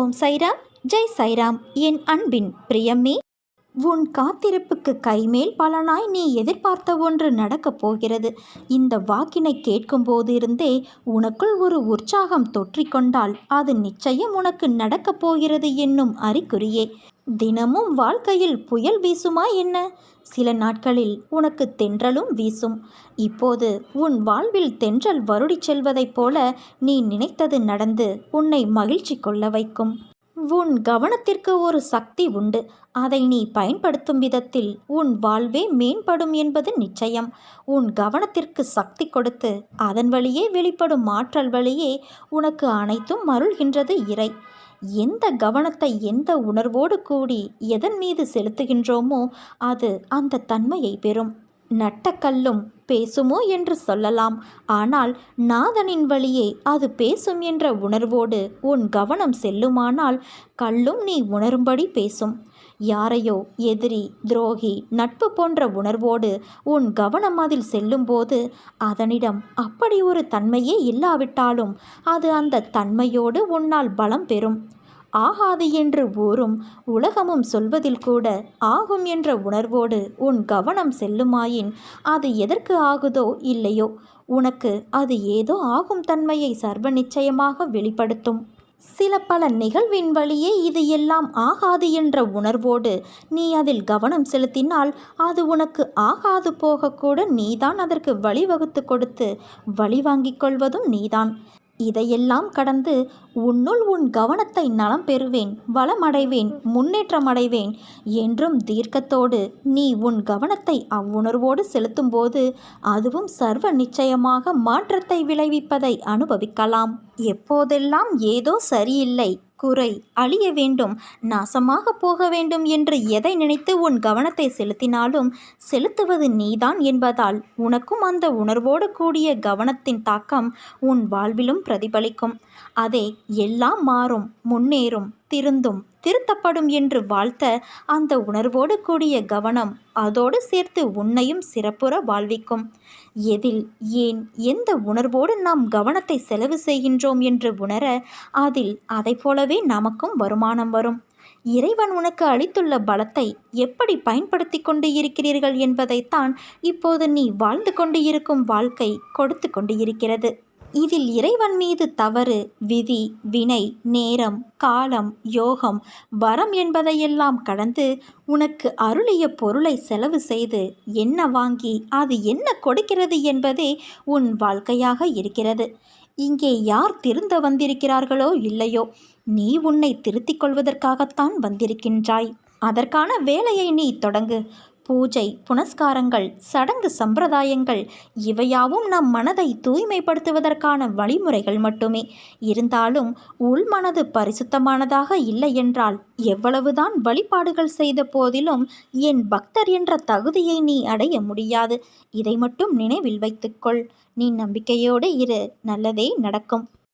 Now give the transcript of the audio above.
ஓம் சைராம் ஜெய் சைராம். என் அன்பின் பிரியமே உன் காத்திருப்புக்கு கைமேல் பலனாய் நீ எதிர்பார்த்த ஒன்று நடக்கப் போகிறது. இந்த வாக்கினை கேட்கும் போதிருந்தே உனக்குள் ஒரு உற்சாகம் தொற்றிக்கொண்டால் அது நிச்சயம் உனக்கு நடக்கப் போகிறது என்னும் அறிகுறியே. தினமும் வாழ்க்கையில் புயல் வீசுமா என்ன? சில நாட்களில் உனக்கு தென்றலும் வீசும். இப்போது உன் வாழ்வில் தென்றல் வருடிச் செல்வதைப் போல நீ நினைத்தது நடந்து உன்னை மகிழ்ச்சி கொள்ள வைக்கும். உன் கவனத்திற்கு ஒரு சக்தி உண்டு. அதை நீ பயன்படுத்தும் விதத்தில் உன் வாழ்வே மேம்படும் என்பது நிச்சயம். உன் கவனத்திற்கு சக்தி கொடுத்து அதன் வழியே வெளிப்படும் ஆற்றல் வழியே உனக்கு அனைத்தும் மருள்கின்றது இறை. எந்த கவனத்தை எந்த உணர்வோடு கூடி எதன் மீது செலுத்துகின்றோமோ அது அந்த தன்மையை பெறும். நட்டக்கல்லும் பேசுமோ என்று சொல்லலாம். ஆனால் நாதனின் வழியே அது பேசும் என்ற உணர்வோடு உன் கவனம் செல்லுமானால் கல்லும் நீ உணரும்படி பேசும். யாரையோ எதிரி துரோகி நட்பு போன்ற உணர்வோடு உன் கவனம் அதில் செல்லும்போது அதனிடம் அப்படி ஒரு தன்மையே இல்லாவிட்டாலும் அது அந்த தன்மையோடு உன்னால் பலம் பெறும். ஆகாது என்று ஊரும் உலகமும் சொல்வதில் கூட ஆகும் என்ற உணர்வோடு உன் கவனம் செல்லுமாயின் அது எதற்கு ஆகுதோ இல்லையோ உனக்கு அது ஏதோ ஆகும் தன்மையை சர்வ நிச்சயமாக வெளிப்படுத்தும். சில பல நிகழ்வின் வழியே இது எல்லாம் ஆகாது என்ற உணர்வோடு நீ அதில் கவனம் செலுத்தினால் அது உனக்கு ஆகாது போகக்கூட நீதான் அதற்கு வழிவகுத்து கொடுத்து வழி வாங்கிக் கொள்வதும் நீதான். இதையெல்லாம் கடந்து உன்னுள் உன் கவனத்தை நலம் பெறுவேன் வளமடைவேன் முன்னேற்றமடைவேன் என்றும் தீர்க்கத்தோடு நீ உன் கவனத்தை அவ்வுணர்வோடு செலுத்தும்போது அதுவும் சர்வ நிச்சயமாக மாற்றத்தை விளைவிப்பதை அனுபவிக்கலாம். எப்போதெல்லாம் ஏதோ சரியில்லை குறை அழிய வேண்டும் நாசமாக போக வேண்டும் என்று எதை நினைத்து உன் கவனத்தை செலுத்தினாலும் செலுத்துவது நீதான் என்பதால் உனக்கும் அந்த உணர்வோடு கூடிய கவனத்தின் தாக்கம் உன் வாழ்விலும் பிரதிபலிக்கும். அதே எல்லாம் மாறும் முன்னேறும் திருந்தும். திருத்தப்படும் என்று வாழ்த்த அந்த உணர்வோடு கூடிய கவனம் அதோடு சேர்த்து உன்னையும் சிறப்புற வாழ்விக்கும். எதில் ஏன் எந்த உணர்வோடு நாம் கவனத்தை செலவு செய்கின்றோம் என்று உணர அதில் அதை போலவே நமக்கும் வருமானம் வரும். இறைவன் உனக்கு அளித்துள்ள பலத்தை எப்படி பயன்படுத்தி கொண்டு இருக்கிறீர்கள் என்பதைத்தான் இப்போது நீ வாழ்ந்து கொண்டு இருக்கும் வாழ்க்கை கொடுத்து கொண்டு இருக்கிறது இதில் இறைவன் மீது தவறு விதி வினை நேரம் காலம் யோகம் வரம் என்பதையெல்லாம் கடந்து உனக்கு அருளிய பொருளை செலவு செய்து என்ன வாங்கி அது என்ன கொடுக்கிறது என்பதே உன் வாழ்க்கையாக இருக்கிறது. இங்கே யார் திருந்த வந்திருக்கிறார்களோ இல்லையோ நீ உன்னை திருத்திக் கொள்வதற்காகத்தான் வந்திருக்கின்றாய். அதற்கான வேலையை நீ தொடங்கு. பூஜை புனஸ்காரங்கள் சடங்கு சம்பிரதாயங்கள் இவையாவும் நம் மனதை தூய்மைப்படுத்துவதற்கான வழிமுறைகள் மட்டுமே. இருந்தாலும் உள்மனது பரிசுத்தமானதாக இல்லை என்றால் எவ்வளவுதான் வழிபாடுகள் செய்த போதிலும் என் பக்தர் என்ற தகுதியை நீ அடைய முடியாது. இதை மட்டும் நினைவில் வைத்துக்கொள். நீ நம்பிக்கையோடு இரு. நல்லதே நடக்கும்.